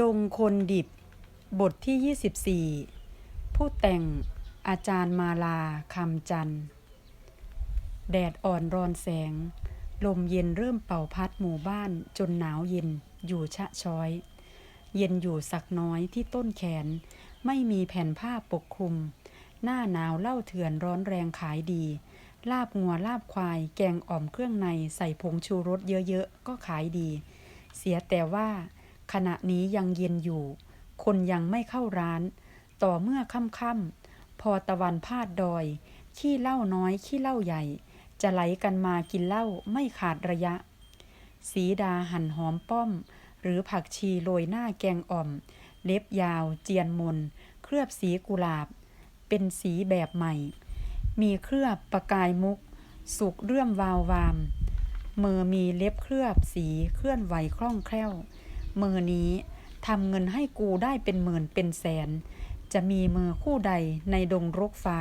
ดงคนดิบบทที่ 24 ผู้แต่งอาจารย์มาลาคำจันแดดอ่อนรอนแสง ลมเย็นเริ่มเป่าพัดหมู่บ้านจนหนาวเย็นอยู่ชะช้อย เย็นอยู่สักน้อยที่ต้นแขน ไม่มีแผ่นผ้าปกคลุม หน้าหนาวเล่าเถื่อนร้อนแรงขายดี ลาบงัวลาบควายแกงอ่อมเครื่องในใส่ผงชูรสเยอะๆ ก็ขายดี เสียแต่ว่า ขณะนี้ยังเย็นอยู่ คนยังไม่เข้าร้าน ต่อเมื่อค่ำๆพอตะวันพาดดอย ขี้เหล้าน้อยขี้เหล้าใหญ่ จะไหลกันมากินเหล้าไม่ขาดระยะ สีดาหั่นหอมป้อม หรือผักชีโรยหน้าแกงอ่อม เล็บยาว เจียนมน เคลือบสีกุหลาบ เป็นสีแบบใหม่ มีเคลือบประกายมุก สุกเรื่อมวาววาม เมือมีเล็บเคลือบสีเคลื่อนไหวคล่องแคล่ว มือนี้ทำเงินให้กูได้เป็นหมื่นเป็นแสน จะมีมือคู่ใดในดงรกฟ้า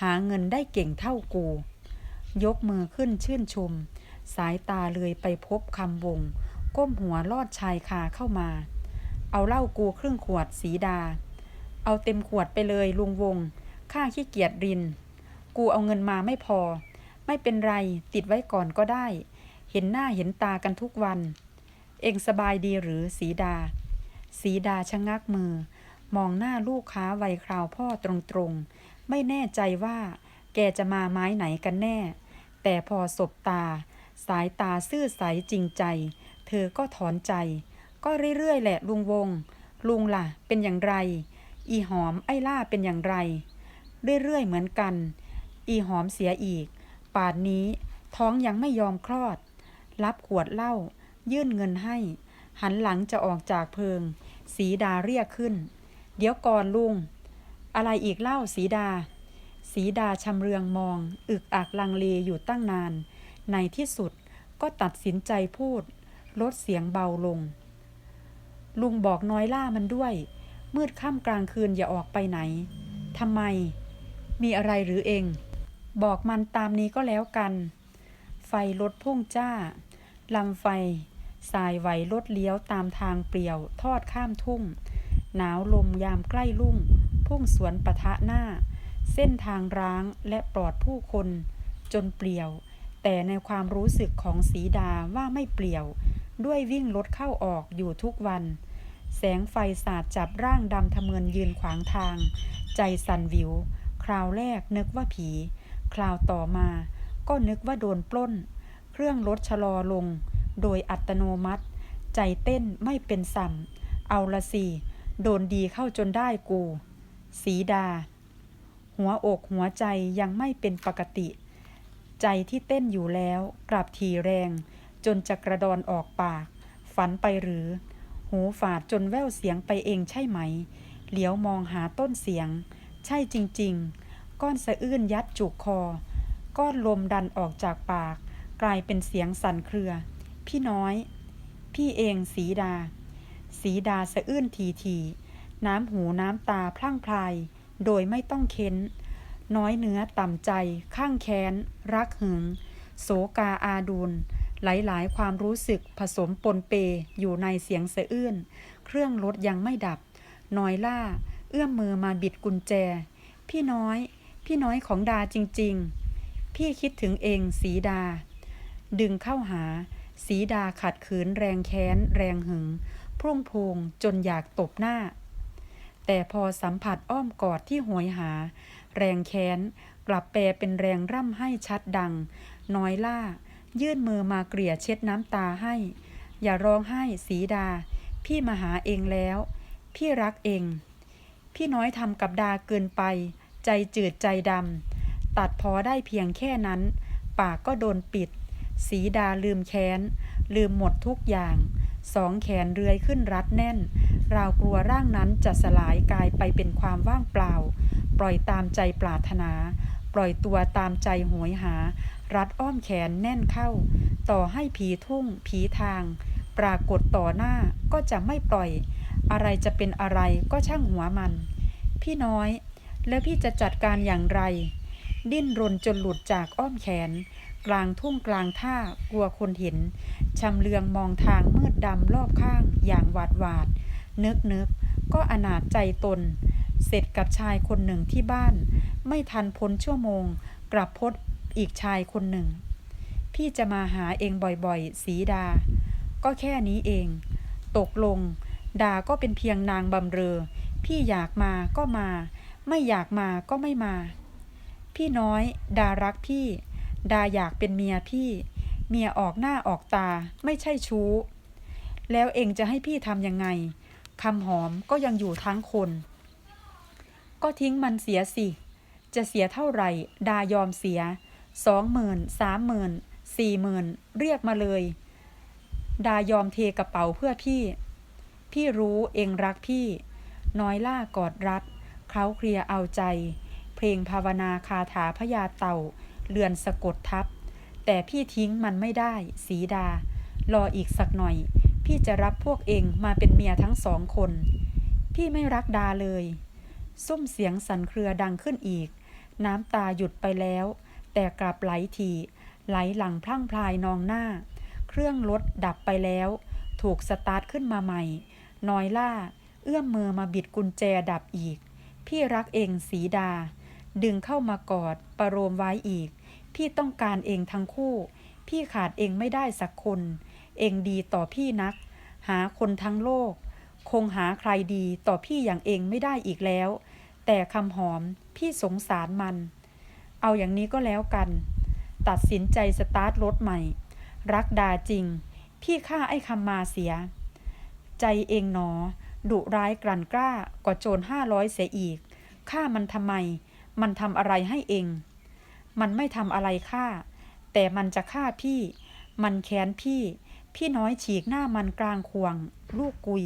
หาเงินได้เก่งเท่ากู ยกมือขึ้นชื่นชม สายตาเลยไปพบคำวง ก้มหัวลอดชายคาเข้ามา เอาเหล้ากูครึ่งขวดสีดา เอาเต็มขวดไปเลยลุงวง ข้าขี้เกียจริน กูเอาเงินมาไม่พอ ไม่เป็นไรติดไว้ก่อนก็ได้ เห็นหน้าเห็นตากันทุกวัน เองสบายดีหรือสีดา สีดาชะงักมือ มองหน้าลูกค้าวัยคราวพ่อตรงๆ ไม่แน่ใจว่า แกจะมาไม้ไหนกันแน่ แต่พอสบตา สายตาซื่อใสจริงใจ เธอก็ถอนใจ ก็เรื่อยๆแหละลุงวง ลุงล่ะ เป็นอย่างไร อีหอมไอ้ล่าเป็นอย่างไร เรื่อยๆเหมือนกัน อีหอมเสียอีก ป่านนี้ท้องยังไม่ยอมคลอด รับขวดเหล้า ยื่นเงินให้ หันหลังจะออกจากเพิง สีดาเรียกขึ้น เดี๋ยวก่อนลุง อะไรอีกเล่าสีดา สีดาชำเรืองมอง อึกอักลังเลอยู่ตั้งนาน ในที่สุดก็ตัดสินใจพูด ลดเสียงเบาลง ลุงบอกน้อยล่ามันด้วย มืดค่ำกลางคืนอย่าออกไปไหนทำไม มีอะไรหรือเอง บอกมันตามนี้ก็แล้วกัน ไฟรถพุ่งจ้าลำไฟ สายไหวรถเลี้ยวตามทางเปลี่ยว ทอดข้ามทุ่ง หนาวลมยามใกล้ลุ่ง พุ่งสวนปะทะหน้า เส้นทางร้างและปลอดผู้คน จนเปลี่ยว แต่ในความรู้สึกของสีดาว่าไม่เปลี่ยว ด้วยวิ่งรถเข้าออกอยู่ทุกวัน แสงไฟสาดจับร่างดำทะเมินยืนขวางทาง ใจสั่นวิว คราวแรกนึกว่าผี คราวต่อมา ก็นึกว่าโดนปล้น เครื่องรถชะลอลง โดยอัตโนมัติ ใจเต้นไม่เป็นสัมเอาละสิโดนดีเข้าจนได้กู สีดา หัวอกหัวใจยังไม่เป็นปกติ ใจที่เต้นอยู่แล้ว กลับทีแรง จนจะกระดอนออกปาก ฝันไปหรือ หูฝาดจนแววเสียงไปเองใช่ไหม เหลียวมองหาต้นเสียง ใช่จริง ๆ ก้อนสะอื้นยัดจุกคอ ก้อนลมดันออกจากปาก กลายเป็นเสียงสั่นเครือ พี่น้อย พี่เองสีดา สีดาสะอื้นทีทีน้ำหูน้ำตาพลั่งพลาย โดยไม่ต้องเค้น น้อยเนื้อต่ำใจ ข้างแค้น รักหึง โสกาอาดูลหลาย ๆ ความรู้สึกผสมปนเปอยู่ในเสียงสะอื้น เครื่องรถยังไม่ดับ น้อยล่า เอื้อมมือมาบิดกุญแจ พี่น้อย พี่น้อยของดาจริง ๆ พี่คิดถึงเองสีดา ดึงเข้าหา สีดาขัดขืนแรงแค้น แรงหึง พรุ่งพวงจนอยากตบหน้า แต่พอสัมผัสอ้อมกอดที่หวยหา แรงแค้น กลับแปลเป็นแรงร่ำให้ชัดดัง น้อยล่า ยื่นมือมาเกลี่ยเช็ดน้ำตาให้ อย่าร้องไห้สีดา พี่มาหาเองแล้ว พี่รักเอง พี่น้อยทำกับดาเกินไป ใจจืดใจดำตัดพอได้เพียงแค่นั้น ปากก็โดนปิด สีดาลืมแค้น ลืมหมดทุกอย่าง สองแขนเรือยขึ้นรัดแน่น ราวกลัวร่างนั้นจะสลายกายไปเป็นความว่างเปล่า ปล่อยตามใจปรารถนา ปล่อยตัวตามใจหวยหา รัดอ้อมแขนแน่นเข้า ต่อให้ผีทุ่ง ผีทาง ปรากฏต่อหน้าก็จะไม่ปล่อย อะไรจะเป็นอะไรก็ช่างหัวมัน พี่น้อย แล้วพี่จะจัดการอย่างไร ดิ้นรนจนหลุดจากอ้อมแขน กลางทุ่งกลางท่ากลัวคนเห็นชำเลืองมองทางมืดดำรอบข้างอย่างหวาดหวาด นึกนึกก็อนาจใจตน เสร็จกับชายคนหนึ่งที่บ้าน ไม่ทันพ้นชั่วโมง กลับพบอีกชายคนหนึ่ง พี่จะมาหาเองบ่อยๆ สีดา ก็แค่นี้เอง ตกลง ดาก็เป็นเพียงนางบำเรอ พี่อยากมาก็มา ไม่อยากมาก็ไม่มา พี่น้อย ดารักพี่ ดาอยากเป็นเมียพี่ เมียออกหน้าออกตาไม่ใช่ชู้ แล้วเองจะให้พี่ทำยังไงคำหอมก็ยังอยู่ทั้งคน ก็ทิ้งมันเสียสิ จะเสียเท่าไหร่ ดายอมเสียสองหมื่นสามหมื่นสี่หมื่นเรียกมาเลย ดายอมเทกระเป๋าเพื่อพี่ พี่รู้เองรักพี่ น้อยล่ากอดรัดเขาเคลียร์เอาใจ เพลงภาวนาคาถาพญาเต่า เลือนสะกดทับ แต่พี่ทิ้งมันไม่ได้ สีดา รออีกสักหน่อย พี่จะรับพวกเองมาเป็นเมียทั้งสองคน พี่ไม่รักดาเลย ซุ้มเสียงสันเครือดังขึ้นอีก น้ำตาหยุดไปแล้ว แต่กลับไหลทีไหลหลังพลั่งพลายนองหน้า เครื่องรถดับไปแล้ว ถูกสตาร์ทขึ้นมาใหม่ น้อยล่า เอื้อมมือมาบิดกุญแจดับอีก พี่รักเองสีดา ดึงเข้ามากอด ประโลมไว้อีก พี่ต้องการเองทั้งคู่ พี่ขาดเองไม่ได้สักคน เองดีต่อพี่นัก หาคนทั้งโลก คงหาใครดีต่อพี่อย่างเองไม่ได้อีกแล้ว แต่คำหอมพี่สงสารมัน เอาอย่างนี้ก็แล้วกัน ตัดสินใจสตาร์ทรถใหม่ รักดาจริง พี่ฆ่าไอ้คำมาเสีย ใจเองหนอดุร้ายกลั่นกล้ากว่าโจรห้าร้อยเสียอีกฆ่ามันทำไม มันทำอะไรให้เอง มันไม่ทำอะไรฆ่าแต่มันจะฆ่าพี่ มันแค้นพี่ พี่น้อยฉีกหน้ามันกลางควง ลูกกุย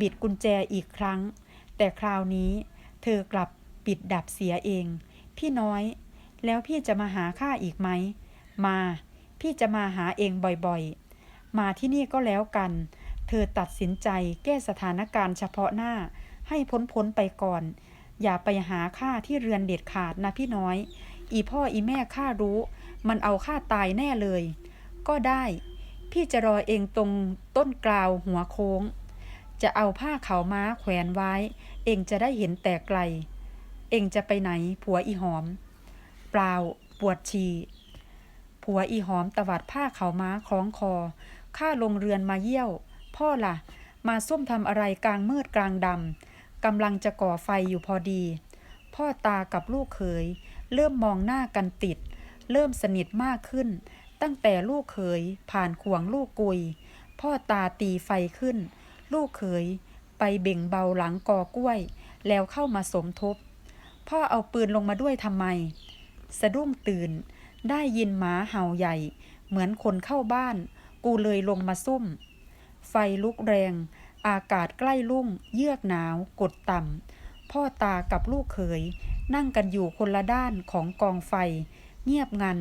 บิดกุญแจอีกครั้ง แต่คราวนี้เธอกลับปิดดับเสียเอง พี่น้อย แล้วพี่จะมาหาข้าอีกไหม มา พี่จะมาหาเองบ่อยๆ มาที่นี่ก็แล้วกัน เธอตัดสินใจแก้สถานการณ์เฉพาะหน้าให้พ้นๆไปก่อน อย่าไปหาข้าที่เรือนเด็ดขาดนะพี่น้อย อีพ่ออีแม่ข้ารู้ มันเอาข้าตายแน่เลย ก็ได้ พี่จะรอเองตรงต้นกลาวหัวโค้ง จะเอาผ้าขาวม้าแขวนไว้ เองจะได้เห็นแต่ไกล เองจะไปไหนผัวอีหอม เปล่าปวดฉี่ผัวอีหอมตวัดผ้าขาวม้าคล้องคอ ข้าลงเรือนมาเยี่ยว พ่อล่ะ มาซุ่มทำอะไรกลางมืดกลางดำ กำลังจะก่อไฟอยู่พอดี พ่อตากับลูกเขย เริ่มมองหน้ากันติด เริ่มสนิทมากขึ้น ตั้งแต่ลูกเขยผ่านขวงลูกกุย พ่อตาตีไฟขึ้น ลูกเขย ไปเบ่งเบาหลังกอกล้วย แล้วเข้ามาสมทบ พ่อเอาปืนลงมาด้วยทำไม สะดุ้งตื่น ได้ยินหมาเห่าใหญ่ เหมือนคนเข้าบ้าน กูเลยลงมาซุ่ม ไฟลุกแรง อากาศใกล้ลุ่งเยือกหนาว กดต่ำ พ่อตากับลูกเขย นั่งกันอยู่คนละด้านของกองไฟ เงียบงัน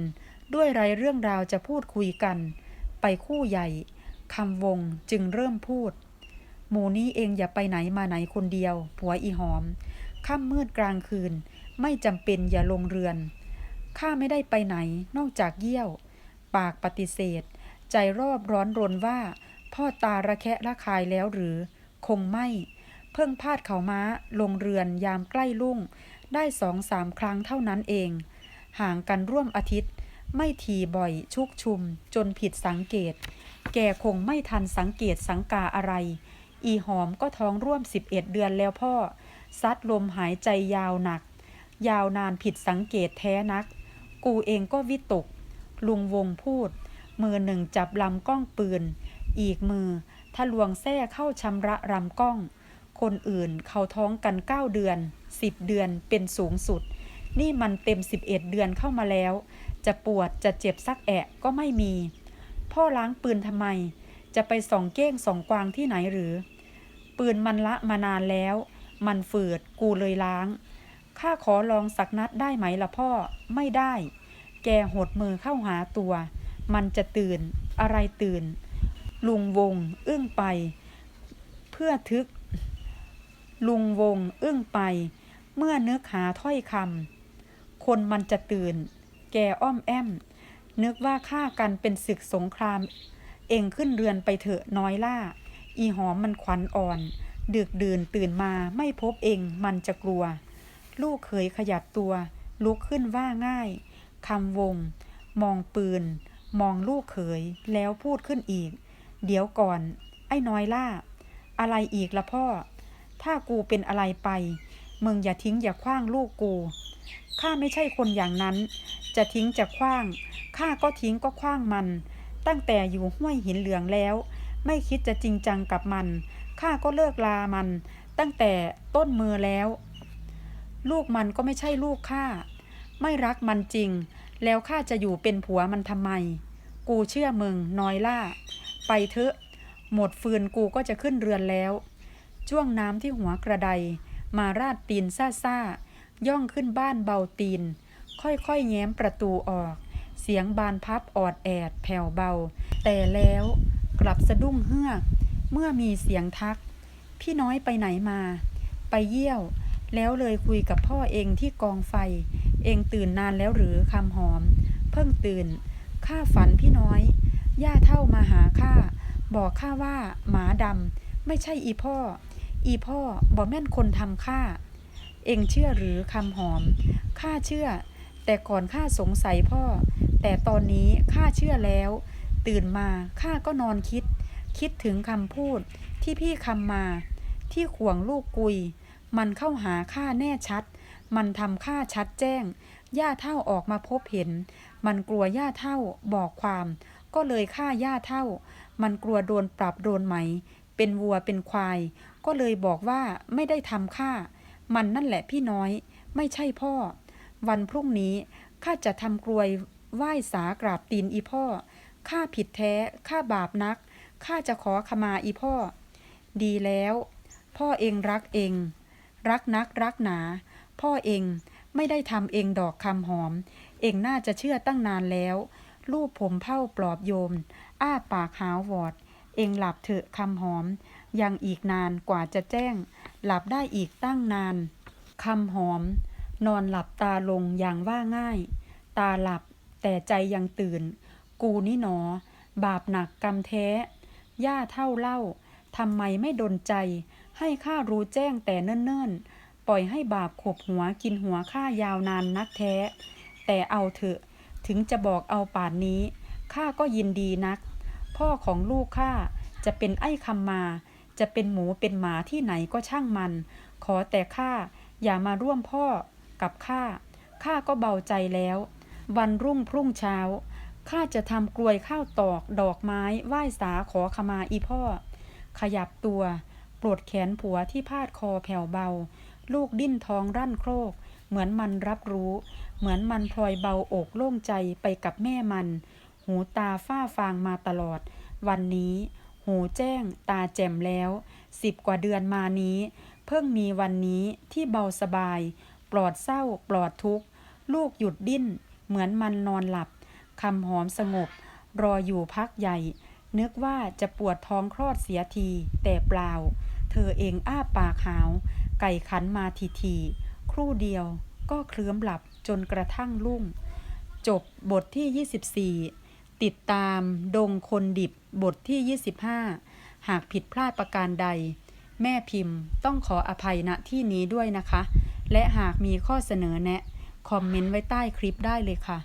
ด้วยไรเรื่องราวจะพูดคุยกัน ไปคู่ใหญ่คำวงจึงเริ่มพูด หมูนี้เองอย่าไปไหนมาไหนคนเดียว ผัวอีหอม ค่ำมืดกลางคืน ไม่จำเป็นอย่าลงเรือน ข้าไม่ได้ไปไหนนอกจากเยี่ยว ปากปฏิเสธ ใจรอบร้อนรนว่า พ่อตาระแคะระคายแล้วหรือ คงไม่ เพิ่งพาดเขาม้า ลงเรือนยามใกล้ลุ่ง ได้สองสามครั้งเท่านั้นเอง ห่างกันร่วมอาทิตย์ ไม่ทีบ่อยชุกชุม จนผิดสังเกต แกคงไม่ทันสังเกตสังกาอะไร อีหอมก็ท้องร่วม11เดือนแล้วพ่อ ซัดลมหายใจยาวหนัก ยาวนานผิดสังเกตแท้นัก กูเองก็วิตก ลุงวงพูด มือหนึ่งจับลำกล้องปืน อีกมือทะลวงแส้เข้าชำระลำกล้อง คนอื่นเขาท้องกัน 9 เดือน 10 เดือนเป็นสูงสุด นี่มันเต็ม 11 เดือนเข้ามาแล้ว จะปวดจะเจ็บสักแอะก็ไม่มี พ่อล้างปืนทำไม จะไปส่องเก้งส่องกวางที่ไหนหรือ ปืนมันละมานานแล้ว มันฝืดกูเลยล้างข้าขอลองสักนัดได้ไหมล่ะพ่อ ไม่ได้ แกหดมือเข้าหาตัว มันจะตื่น อะไรตื่น ลุงวง อึ้งไป เพื่อทึก ลุงวง อึ้งไป เมื่อนึกหาถ้อยคำคนมันจะตื่น แกอ้อมแอม นึกว่าฆ่ากันเป็นศึกสงคราม เองขึ้นเรือนไปเถอะน้อยล่า อีหอมมันขวัญอ่อน ดึกดื่นตื่นมาไม่พบเองมันจะกลัว ลูกเขยขยับตัว ลุกขึ้นว่าง่ายคำวง มองปืน มองลูกเขยแล้วพูดขึ้นอีก เดี๋ยวก่อน ไอ้น้อยล่า อะไรอีกละพ่อ ถ้ากูเป็นอะไรไป มึงอย่าทิ้งอย่าคว้างลูกกู ข้าไม่ใช่คนอย่างนั้น จะทิ้งจะคว้าง ข้าก็ทิ้งก็คว้างมัน ตั้งแต่อยู่ห้วยหินเหลืองแล้ว ไม่คิดจะจริงจังกับมัน ข้าก็เลิกลามัน ตั้งแต่ต้นมือแล้ว ลูกมันก็ไม่ใช่ลูกข้า ไม่รักมันจริง แล้วข้าจะอยู่เป็นผัวมันทำไม กูเชื่อมึงน้อยล่า ไปเถอะ หมดฟืนกูก็จะขึ้นเรือนแล้ว จ้วงน้ำที่หัวกระได มาราดตีนซ่าซ่าย่องขึ้นบ้านเบาตีน ค่อยๆแง้มประตูออก เสียงบานพับออดแอดแผ่วเบา แต่แล้วกลับสะดุ้งเฮือก เมื่อมีเสียงทัก พี่น้อยไปไหนมา ไปเยี่ยว แล้วเลยคุยกับพ่อเองที่กองไฟ เองตื่นนานแล้วหรือคำหอม เพิ่งตื่นข้าฝันพี่น้อย ย่าเท่ามาหาข้าบอกข้าว่าหมาดำไม่ใช่อีพ่อ อีพ่อบอกแม่นคนทำข้าเองเชื่อหรือคำหอมข้าเชื่อ แต่ก่อนข้าสงสัยพ่อ แต่ตอนนี้ข้าเชื่อแล้ว ตื่นมาข้าก็นอนคิด คิดถึงคำพูดที่พี่คำมา ที่ขวงลูกกุย มันเข้าหาข้าแน่ชัด มันทำข้าชัดแจ้งย่าเท่าออกมาพบเห็น มันกลัวย่าเท่าบอกความ ก็เลยฆ่าย่าเท่า มันกลัวโดนปรับโดนไหม เป็นวัวเป็นควาย ก็เลยบอกว่าไม่ได้ทำข้ามันนั่นแหละพี่น้อย ไม่ใช่พ่อ วันพรุ่งนี้ข้าจะทำกลวยไหว้สากราบตีนอีพ่อ ข้าผิดแท้ ข้าบาปนัก ข้าจะขอขมาอีพ่อ ดีแล้ว พ่อเองรักเอง รักนักรักหนา พ่อเองไม่ได้ทำเองดอกคำหอม เองน่าจะเชื่อตั้งนานแล้ว ลูกผมเผ้าปลอบโยม อ้าปากหาวอด เองหลับเถอะคำหอม ยังอีกนานกว่าจะแจ้ง หลับได้อีกตั้งนานคำหอม นอนหลับตาลงอย่างว่าง่าย ตาหลับแต่ใจยังตื่น กูนี่หนอ บาปหนักกรรมแท้ ย่าเท่าเล่าทำไมไม่ดนใจ ให้ข้ารู้แจ้งแต่เนิ่นๆ ปล่อยให้บาปขบหัวกินหัวข้ายาวนานนักแท้ แต่เอาเถอะ ถึงจะบอกเอาป่านนี้ ข้าก็ยินดีนัก พ่อของลูกข้าจะเป็นไอ้คำมา จะเป็นหมูเป็นหมาที่ไหนก็ช่างมัน ขอแต่ข้าอย่ามาร่วมพ่อกับข้า ข้าก็เบาใจแล้ว วันรุ่งพรุ่งเช้า ข้าจะทำกลวยข้าวตอกดอกไม้ไหว้สาขอขมาอีพ่อ ขยับตัว ปลดแขนผัวที่พาดคอแผ่วเบา ลูกดิ้นท้องรั่นโครก เหมือนมันรับรู้ เหมือนมันพลอยเบาอกโล่งใจไปกับแม่มัน หูตาฝ้าฟางมาตลอด วันนี้ หูแจ้ง ตาแจ่มแล้วสิบกว่าเดือนมานี้ เพิ่งมีวันนี้ที่เบาสบาย ปลอดเศร้า ปลอดทุกข์ ลูกหยุดดิ้น เหมือนมันนอนหลับคำหอมสงบ รออยู่พักใหญ่ นึกว่าจะปวดท้องคลอดเสียที แต่เปล่า เธอเองอ้าปากหาว ไก่ขันมาทีทีๆครู่เดียวก็เคลิ้มหลับจนกระทั่งรุ่ง จบบทที่ 24 ติดตามดงคนดิบบทที่ 25 หากผิดพลาดประการใด แม่พิมพ์ต้องขออภัยณที่นี้ด้วยนะคะ และหากมีข้อเสนอแนะ คอมเมนต์ไว้ใต้คลิปได้เลยค่ะ